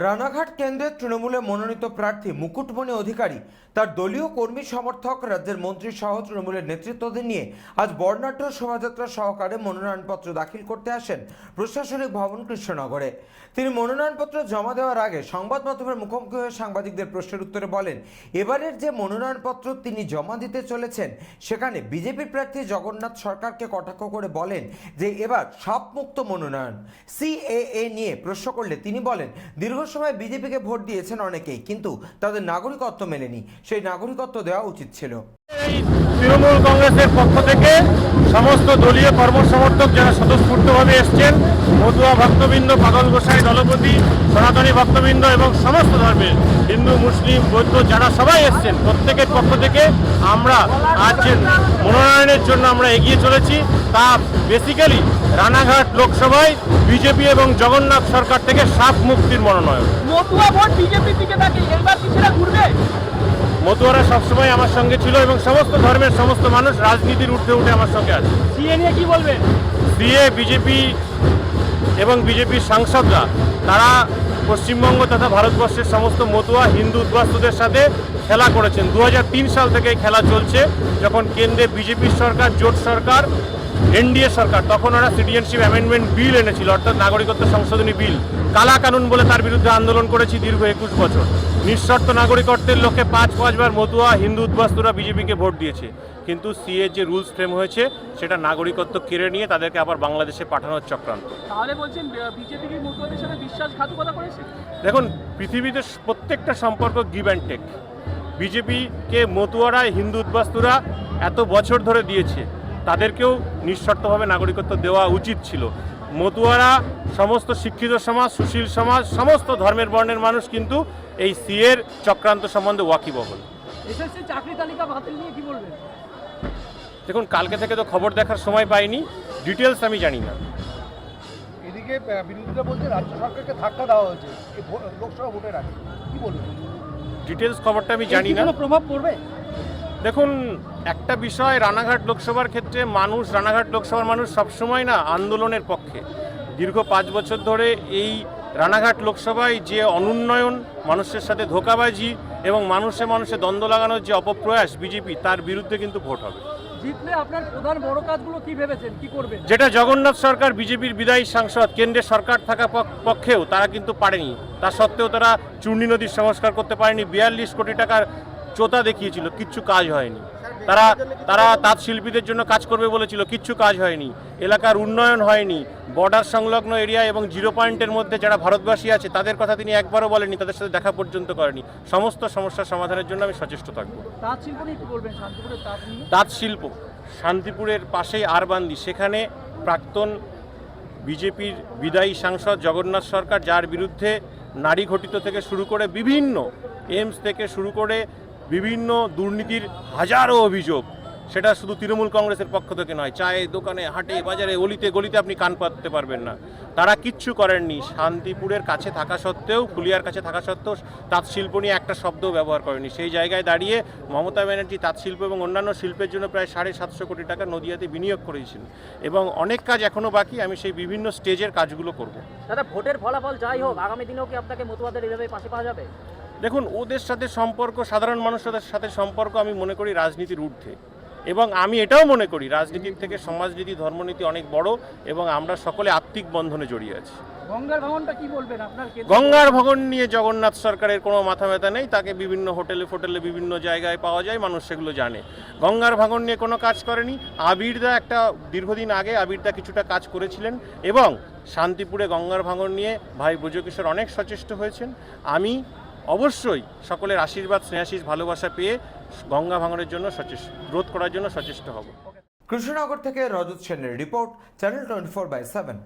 রানাঘাট কেন্দ্রের তৃণমূলে মনোনীত প্রার্থী মুকুটমণি অধিকারী, তার দলীয় কর্মী সমর্থক রাজ্যের মন্ত্রী সহ তৃণমূলের নেতৃত্বদের নিয়ে আজ বর্ণাঢ্য শোভাযাত্রা সহকারে মনোনয়নপত্র দাখিল করতে আসেন প্রশাসনিক ভবন কৃষ্ণনগরে। তিনি মনোনয়নপত্র জমা দেওয়ার আগে সংবাদ মাধ্যমের মুখোমুখি হয়ে সাংবাদিকদের প্রশ্নের উত্তরে বলেন, এবারের যে মনোনয়নপত্র তিনি জমা দিতে চলেছেন, সেখানে বিজেপি প্রার্থী জগন্নাথ সরকারকে কটাক্ষ করে বলেন যে এবার সব মুক্ত মনোনয়ন। সিএএ নিয়ে প্রশ্ন করলে তিনি বলেন, দীর্ঘ সময় বিজেপিকে ভোট দিয়েছেন অনেকেই, কিন্তু তাদের নাগরিকত্ব মেলেনি। সেই নাগরিকত্ব দেওয়া উচিত ছিল। তৃণমূল কংগ্রেসের পক্ষ থেকে সমস্ত দলীয় কর্মসমর্থক যারা স্বতঃস্ফূর্তভাবে এসছেন, মধুয়া ভক্তবৃন্দ, পাগল গোসাই, দলপতি, সনাতনী ভক্তবৃন্দ এবং সমস্ত ধর্মের হিন্দু, মুসলিম, বৌদ্ধ যারা সবাই এসছেন, প্রত্যেকের পক্ষ থেকে আমরা আজ মনোনয়নের জন্য আমরা এগিয়ে চলেছি। তা বেসিক্যালি রানাঘাট লোকসভায় বিজেপি এবং জগন্নাথ সরকার থেকে সাপ মুক্তির মনোনয়ন। মতুয়া ভোট বিজেপির দিকে থাকে এবার কি সেটা ঘুরবে? মতুয়ারা সবসময় আমার সঙ্গে ছিল এবং সমস্ত ধর্মের সমস্ত মানুষ রাজনীতির উঠে উঠে আমার সঙ্গে আছে। সিএ নিয়ে কি বলবেন সিএ বিজেপি এবং বিজেপির সাংসদরা তারা পশ্চিমবঙ্গ তথা ভারতবর্ষের সমস্ত মতুয়া হিন্দু উদ্বাস্তুদের সাথে খেলা করেছেন। দু হাজার তিন সাল থেকে খেলা চলছে যখন কেন্দ্রে বিজেপির সরকার জোট সরকার এনডিএ সরকার তখন ওরা সিটিজেনশিপ অ্যামেন্ডমেন্ট বিল এনেছিল অর্থাৎ নাগরিকত্ব সংশোধনী বিল। কালা কানুন বলে তার বিরুদ্ধে আন্দোলন করেছি দীর্ঘ একুশ বছর। নিঃশর্ত নাগরিকত্বের লোকে পাঁচ পাঁচবার মতুয়া হিন্দু উদ্বাস্তুরা বিজেপিকে ভোট দিয়েছে। কিন্তু সিএ যে রুলস ফ্রেম হয়েছে সেটা নাগরিকত্ব কেড়ে নিয়ে তাদেরকে আবার বাংলাদেশে পাঠানোর চক্রান্ত। তাহলে বলছেন বিজেপি কি মতুয়াদের সাথে বিশ্বাসঘাতকতা করেছে? দেখুন পৃথিবীতে প্রত্যেকটা সম্পর্ক গিভ অ্যান্ড টেক বিজেপিকে মতুয়ারা হিন্দু উদ্বাস্তুরা এত বছর ধরে দিয়েছে। তাদেরকেও নিঃশর্তভাবে নাগরিকত্ব দেওয়া উচিত ছিল। মতুয়ারা সমস্ত শিক্ষিত সমাজ সুশীল সমাজ সমস্ত ধর্মের বর্ণের মানুষ কিন্তু এই সিএর চক্রান্ত সম্বন্ধে ওয়াকিবহল। এসএসসি চাকরি তালিকা বাতিল নিয়ে কি বলবেন? দেখুন কালকে থেকে তো খবর দেখার সময় পাইনি ডিটেলস আমি জানি না। এদিকে বিরোধীরা বলছে রাজ্য সরকারকে ধাক্কা দেওয়া হয়েছে লোকসভা ভোটের আগে। কি বলবেন? ডিটেলস খবরটা আমি জানি না। কোনো প্রভাব পড়বে? দেখুন একটা বিষয় রানাঘাট লোকসভার ক্ষেত্রে মানুষ রানাঘাট লোকসভার মানুষ সবসময় না আন্দোলনের পক্ষে। দীর্ঘ পাঁচ বছর ধরে এই রানাঘাট লোকসভায় যে অনুন্নয়ন মানুষের সাথে ধোকাবাজি এবং মানুষে মানুষে দ্বন্দ্ব লাগানোর যে অপপ্রয়াস বিজেপি তার বিরুদ্ধে কিন্তু ভোট হবে। জিতলে আপনার প্রধান বড় কাজগুলো কি ভেবেছেন? কি করবেন? যেটা জগন্নাথ সরকার বিজেপির বিদায়ী সাংসদ কেন্দ্রে সরকার থাকা পক- পক্ষেও তারা কিন্তু পারেনি। তা সত্ত্বেও তারা চূর্ণী নদীর সংস্কার করতে পারেনি। বিয়াল্লিশ কোটি টাকার চোতা দেখিয়েছিল কিচ্ছু কাজ হয়নি। তারা তারা তাঁত শিল্পীদের জন্য কাজ করবে বলেছিল কিচ্ছু কাজ হয়নি। এলাকার উন্নয়ন হয়নি। বর্ডার সংলগ্ন এরিয়া এবং জিরো পয়েন্টের মধ্যে যারা ভারতবাসী আছে তাদের কথা তিনি একবারও বলেনি তাদের সাথে দেখা পর্যন্ত করেনি সমস্ত সমস্যার সমাধানের জন্য আমি সচেষ্ট থাকব। তাঁত শিল্প শান্তিপুরের পাশেই আরবান্দি সেখানে প্রাক্তন বিজেপির বিদায়ী সাংসদ জগন্নাথ সরকার যার বিরুদ্ধে নারী ঘটিত থেকে শুরু করে বিভিন্ন এমস থেকে শুরু করে বিভিন্ন দুর্নীতির হাজারো অভিযোগ। সেটা শুধু তৃণমূল কংগ্রেসের পক্ষ থেকে নয়, চায়ে, দোকানে, হাটে, বাজারে, অলিতে, গলিতে আপনি কান পাততে পারবেন না। তারা কিচ্ছু করেননি। শান্তিপুরের কাছে থাকা সত্ত্বেও ফুলিয়ার কাছে থাকা সত্ত্বেও তাঁত শিল্প নিয়ে একটা শব্দও ব্যবহার করেনি সেই জায়গায় দাঁড়িয়ে মমতা ব্যানার্জি তাঁত শিল্প এবং অন্যান্য শিল্পের জন্য প্রায় সাড়ে সাতশো কোটি টাকা নদিয়াতে বিনিয়োগ করেছেন এবং অনেক কাজ এখনও বাকি, আমি সেই বিভিন্ন স্টেজের কাজগুলো করব। দাদা, ভোটের ফলাফল যাই হোক, আগামী দিনেও কি আপনাকে মতুয়াদের এভাবে পাশে পাওয়া যাবে? দেখুন ওদের সাথে সম্পর্ক সাধারণ মানুষের সাথে সম্পর্ক আমি মনে করি রাজনীতির ঊর্ধ্বে। এবং আমি এটাও মনে করি রাজনীতির থেকে সমাজনীতি ধর্মনীতি অনেক বড় এবং আমরা সকলে আত্মিক বন্ধনে জড়িয়ে আছি। গঙ্গার কি বলবেন আপনার গঙ্গার ভবন নিয়ে জগন্নাথ সরকারের কোনো মাথা ব্যথা নেই তাকে বিভিন্ন হোটেলে ফোটেলে বিভিন্ন জায়গায় পাওয়া যায় মানুষ সেগুলো জানে। গঙ্গার ভাঙন নিয়ে কোনো কাজ করেনি আবিরদা একটা দীর্ঘদিন আগে আবিরদা কিছুটা কাজ করেছিলেন এবং শান্তিপুরে গঙ্গার ভাঙন নিয়ে ভাই ব্রজকিশোর অনেক সচেষ্ট হয়েছেন। আমি অবশ্যই সকলের আশীর্বাদ স্নেহাশিস ভালোবাসা পেয়ে গঙ্গা ভাঙনের জন্য সচেষ্ট, রোধ করার জন্য সচেষ্ট হব। কৃষ্ণনগর থেকে রজত সেনের report channel twenty four by seven